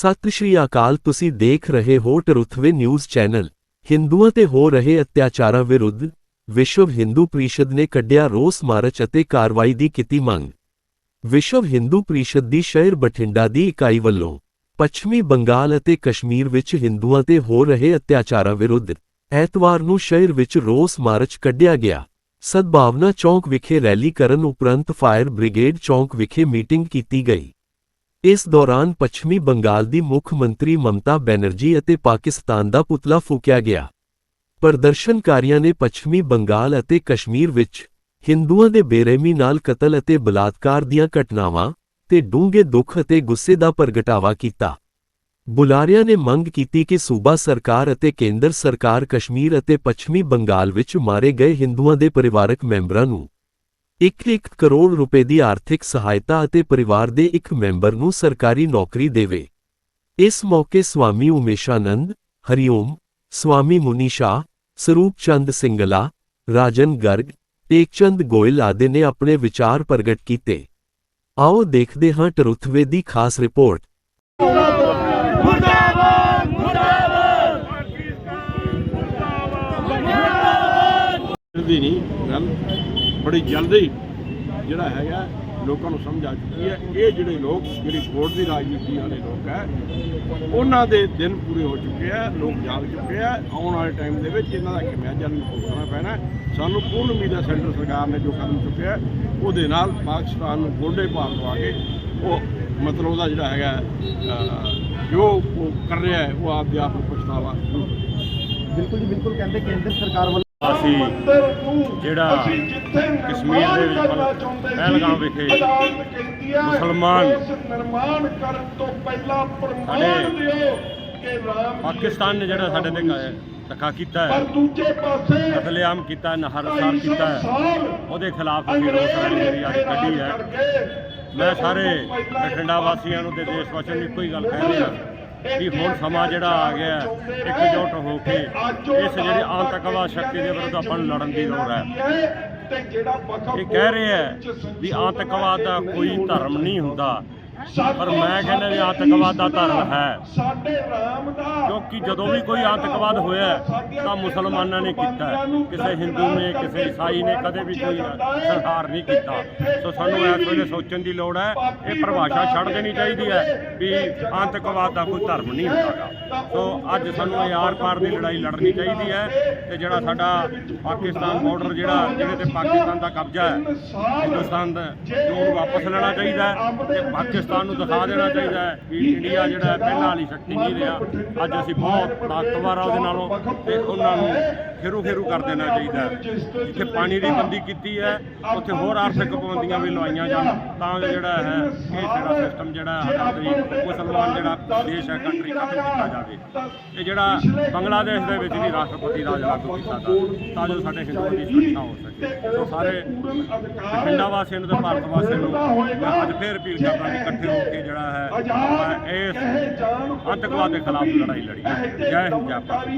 ਸਤਿ ਸ਼੍ਰੀ ਅਕਾਲ, ਤੁਸੀਂ ਦੇਖ ਰਹੇ ਹੋ ਟਰੁਥਵੇ ਨਿਊਜ਼ ਚੈਨਲ। ਹਿੰਦੂਆਂ ਤੇ ਹੋ ਰਹੇ ਅਤਿਆਚਾਰਾਂ ਵਿਰੁੱਧ ਵਿਸ਼ਵ ਹਿੰਦੂ ਪ੍ਰੀਸ਼ਦ ਨੇ ਕੱਢਿਆ ਰੋਸ ਮਾਰਚ ਅਤੇ ਕਾਰਵਾਈ ਦੀ ਕੀਤੀ ਮੰਗ। ਵਿਸ਼ਵ ਹਿੰਦੂ ਪ੍ਰੀਸ਼ਦ ਦੀ ਸ਼ਹਿਰ ਬਠਿੰਡਾ ਦੀ ਇਕਾਈ ਵੱਲੋਂ ਪੱਛਮੀ ਬੰਗਾਲ ਅਤੇ ਕਸ਼ਮੀਰ ਵਿੱਚ ਹਿੰਦੂਆਂ ਤੇ ਹੋ ਰਹੇ ਅਤਿਆਚਾਰਾਂ ਵਿਰੁੱਧ ਐਤਵਾਰ ਨੂੰ ਸ਼ਹਿਰ ਵਿੱਚ ਰੋਸ ਮਾਰਚ ਕੱਢਿਆ ਗਿਆ। ਸਦਭਾਵਨਾ ਚੌਂਕ ਵਿਖੇ ਰੈਲੀ ਕਰਨ ਉਪਰੰਤ ਫਾਇਰ ਬ੍ਰਿਗੇਡ ਚੌਂਕ ਵਿਖੇ ਮੀਟਿੰਗ ਕੀਤੀ ਗਈ। ਇਸ ਦੌਰਾਨ ਪੱਛਮੀ ਬੰਗਾਲ ਦੀ ਮੁੱਖ ਮੰਤਰੀ ਮਮਤਾ ਬੈਨਰਜੀ ਅਤੇ ਪਾਕਿਸਤਾਨ ਦਾ ਪੁਤਲਾ ਫੂਕਿਆ ਗਿਆ। ਪ੍ਰਦਰਸ਼ਨਕਾਰੀਆਂ ਨੇ ਪੱਛਮੀ ਬੰਗਾਲ ਅਤੇ ਕਸ਼ਮੀਰ ਵਿੱਚ ਹਿੰਦੂਆਂ ਦੇ ਬੇਰਹਿਮੀ ਨਾਲ ਕਤਲ ਅਤੇ ਬਲਾਤਕਾਰ ਦੀਆਂ ਘਟਨਾਵਾਂ ਤੇ ਡੂੰਘੇ ਦੁੱਖ ਅਤੇ ਗੁੱਸੇ ਦਾ ਪ੍ਰਗਟਾਵਾ ਕੀਤਾ। ਬੁਲਾਰਿਆਂ ਨੇ ਮੰਗ ਕੀਤੀ ਕਿ ਸੂਬਾ ਸਰਕਾਰ ਅਤੇ ਕੇਂਦਰ ਸਰਕਾਰ ਕਸ਼ਮੀਰ ਅਤੇ ਪੱਛਮੀ ਬੰਗਾਲ ਵਿੱਚ ਮਾਰੇ ਗਏ ਹਿੰਦੂਆਂ ਦੇ ਪਰਿਵਾਰਕ ਮੈਂਬਰਾਂ ਨੂੰ 1-1 ਕਰੋੜ ਰੁਪਏ ਦੀ ਆਰਥਿਕ ਸਹਾਇਤਾ ਅਤੇ ਪਰਿਵਾਰ ਦੇ ਇੱਕ ਮੈਂਬਰ ਨੂੰ ਸਰਕਾਰੀ ਨੌਕਰੀ ਦੇਵੇ। ਇਸ ਮੌਕੇ ਸਵਾਮੀ ਉਮੇਸ਼ਾਨੰਦ, ਹਰੀਓਮ, ਸਵਾਮੀ ਮੁਨੀਸ਼ਾ ਸਰੂਪ ਚੰਦ ਸਿੰਗਲਾ, ਰਾਜਨ ਗਰਗ, ਟੇਕਚੰਦ ਗੋਇਲ ਆਦਿ ਨੇ ਆਪਣੇ ਵਿਚਾਰ ਪ੍ਰਗਟ ਕੀਤੇ। ਆਓ ਦੇਖਦੇ ਹਾਂ ਟਰੁਥਵੇ ਦੀ ਖਾਸ ਰਿਪੋਰਟ। ਦੀ ਨਹੀਂ ਗੱਲ ਬੜੀ ਜਲਦੀ ਜਿਹੜਾ ਹੈਗਾ, ਲੋਕਾਂ ਨੂੰ ਸਮਝ ਆ ਚੁੱਕੀ ਹੈ। ਇਹ ਜਿਹੜੇ ਲੋਕ, ਜਿਹੜੀ ਵੋਟ ਦੀ ਰਾਜਨੀਤੀ ਵਾਲੇ ਲੋਕ ਹੈ, ਉਹਨਾਂ ਦੇ ਦਿਨ ਪੂਰੇ ਹੋ ਚੁੱਕੇ ਆ, ਲੋਕ ਜਾਗ ਚੁੱਕੇ ਆ। ਆਉਣ ਵਾਲੇ ਟਾਈਮ ਦੇ ਵਿੱਚ ਇਹਨਾਂ ਦਾ ਖਿਮਿਆਜਾ ਨੂੰ ਭੁਗਤਣਾ ਪੈਣਾ ਸਾਨੂੰ ਪੂਰਨ ਉਮੀਦ ਹੈ ਸੈਂਟਰ ਸਰਕਾਰ ਨੇ ਜੋ ਕਦਮ ਚੁੱਕਿਆ ਉਹਦੇ ਨਾਲ ਪਾਕਿਸਤਾਨ ਨੂੰ ਗੋਡੇ ਭਾਰ ਦਵਾ ਕੇ ਉਹ ਮਤਲਬ ਉਹਦਾ ਜਿਹੜਾ ਹੈਗਾ ਜੋ ਉਹ ਕਰ ਰਿਹਾ ਹੈ, ਉਹ ਆਪਦੇ ਆਪ ਨੂੰ ਪਛਤਾਵਾ। ਬਿਲਕੁਲ ਜੀ, ਬਿਲਕੁਲ ਕਹਿੰਦੇ ਕੇਂਦਰ ਸਰਕਾਰ ਵੱਲੋਂ ਅਸੀਂ ਜਿਹੜਾ ਕਸ਼ਮੀਰ ਦੇ ਵਿੱਚ ਪਹਿਲ- ਪਹਿਲਗਾਮ ਵਿਖੇ ਮੁਸਲਮਾਨ ਨਿਰਮਾਣ ਕਰਨ ਤੋਂ ਪਹਿਲਾਂ ਪ੍ਰਮਾਣ ਦਿਓ ਕਿ ਰਾਮ ਪਾਕਿਸਤਾਨ ਨੇ ਜਿਹੜਾ ਸਾਡੇ ਤੇ ਧੱਕਾ ਕੀਤਾ ਪਰ ਹੈ ਦੂਜੇ ਪਾਸੇ ਕਤਲੇਆਮ ਕੀਤਾ ਨਹਰਸਾਰ 250 ਕੀਤਾ ਹੈ। ਉਹਦੇ ਖਿਲਾਫ ਅਸੀਂ ਰੋਸ ਰੈਲੀ ਜਿਹੜੀ ਅੱਜ ਕੱਢੀ ਹੈ ਮੈਂ ਸਾਰੇ ਬਠਿੰਡਾ ਵਾਸੀਆਂ ਨੂੰ ਤੇ ਦੇਸ਼ ਵਾਸੀਆਂ ਨੂੰ ਇੱਕੋ ਹੀ ਗੱਲ ਕਹਿ ਰਿਹਾ। ਕਿ ਹੁਣ ਸਮਾਂ ਜਿਹੜਾ ਆ ਗਿਆ ਹੈ, ਇਕਜੁੱਟ ਹੋ ਕੇ ਇਸ ਜਿਹੜੀ ਆਤੰਕਵਾਦ ਸ਼ਕਤੀ ਦੇ ਵਿਰੁੱਧ ਆਪਾਂ ਨੂੰ ਲੜਨ ਦੀ ਲੋੜ ਹੈ। ਇਹ ਕਹਿ ਰਹੇ ਹੈ ਵੀ ਆਤੰਕਵਾਦ ਦਾ ਕੋਈ ਧਰਮ ਨਹੀਂ ਹੁੰਦਾ। ਪਰ ਮੈਂ ਕਹਿੰਦਾ ਵੀ ਆਤੰਕਵਾਦ ਦਾ ਧਰਮ ਹੈ। ਸਾਡੇ ਰਾਮ ਦਾ ਕਿਉਂਕਿ ਜਦੋਂ ਵੀ ਕੋਈ ਆਤੰਕਵਾਦ ਹੋਇਆ ਤਾਂ ਮੁਸਲਮਾਨਾਂ ਨੇ ਕੀਤਾ। ਕਿਸੇ ਹਿੰਦੂ ਨੇ ਕਿਸੇ ਈਸਾਈ ਨੇ ਕਦੇ ਵੀ ਕੋਈ ਸੰਹਾਰ ਨਹੀਂ ਕੀਤਾ। ਸੋ ਸਾਨੂੰ ਇਸ ਵੇਲੇ ਸੋਚਣ ਦੀ ਲੋੜ ਹੈ ਇਹ ਪਰਿਭਾਸ਼ਾ ਛੱਡ ਦੇਣੀ ਚਾਹੀਦੀ ਹੈ ਵੀ ਆਤੰਕਵਾਦ ਦਾ ਕੋਈ ਧਰਮ ਨਹੀਂ ਹੁੰਦਾਗਾ ਸੋ ਅੱਜ ਸਾਨੂੰ ਇਹ ਆਰ ਪਾਰ ਦੀ ਲੜਾਈ ਲੜਨੀ ਚਾਹੀਦੀ ਹੈ ਤੇ ਜਿਹੜਾ ਸਾਡਾ ਪਾਕਿਸਤਾਨ ਬਾਰਡਰ ਜਿਹੜਾ ਜਿਹਦੇ ਤੇ ਪਾਕਿਸਤਾਨ ਦਾ ਕਬਜ਼ਾ ਹੈ ਹਿੰਦੁਸਤਾਨ ਦਾ ਜੋ ਵਾਪਸ ਲੈਣਾ ਚਾਹੀਦਾ ਤੇ ਪਾਕਿਸਤਾਨ ਨੂੰ ਦਿਖਾ ਦੇਣਾ ਚਾਹੀਦਾ ਹੈ ਵੀ ਇੰਡੀਆ ਜਿਹੜਾ ਹੈ ਪਹਿਲਾਂ ਵਾਲੀ ਸ਼ਕਤੀ ਨਹੀਂ ਰਿਹਾ। ਅੱਜ ਅਸੀਂ ਬਹੁਤ ਤਾਕਤਵਰ ਆ ਉਹਦੇ ਨਾਲੋਂ ਤੇ ਉਹਨਾਂ ਨੂੰ ਖੇਰੂ ਖੇਰੂ ਕਰ ਦੇਣਾ ਚਾਹੀਦਾ ਹੈ। ਜਿੱਥੇ ਪਾਣੀ ਦੀ ਬੰਦੀ ਕੀਤੀ ਹੈ ਉੱਥੇ ਹੋਰ ਆਰਥਿਕ ਪਾਬੰਦੀਆਂ ਵੀ ਲਵਾਈਆਂ ਜਾਣ ਤਾਂ ਜੋ ਜਿਹੜਾ ਹੈ ਇਹ ਜਿਹੜਾ ਸਿਸਟਮ ਜਿਹੜਾ ਹੈ ਮੁਸਲਮਾਨ ਜਿਹੜਾ ਦੇਸ਼ ਹੈ ਕੰਟਰੀ ਖਤਮ ਕੀਤਾ ਜਾਵੇ। ਤੇ ਜਿਹੜਾ ਬੰਗਲਾਦੇਸ਼ ਦੇ ਵਿੱਚ ਵੀ ਰਾਸ਼ਟਰਪਤੀ ਰਾਜ ਲਾਗੂ ਕੀਤਾ ਤਾਂ ਜੋ ਸਾਡੇ ਹਿੰਦੂਆਂ ਦੀ ਸੁਰੱਖਿਆ ਹੋ ਸਕੇ। ਸੋ ਸਾਰੇ ਬਠਿੰਡਾ ਵਾਸੀਆਂ ਨੂੰ ਤੇ ਭਾਰਤ ਵਾਸੀਆਂ ਨੂੰ ਅੱਜ ਫੇਰ ਅਪੀਲ ਕਰਦਾ ਕਿ ਇਕੱਠੇ ਹੋ। ਕੇ ਜਿਹੜਾ ਹੈ ਆਪਾਂ ਇਸ ਆਤੰਕਵਾਦ ਦੇ ਖਿਲਾਫ ਲੜਾਈ ਲੜੀਏ ਜੈ ਹਿੰਦ ਜੈ ਭਾਰਤ।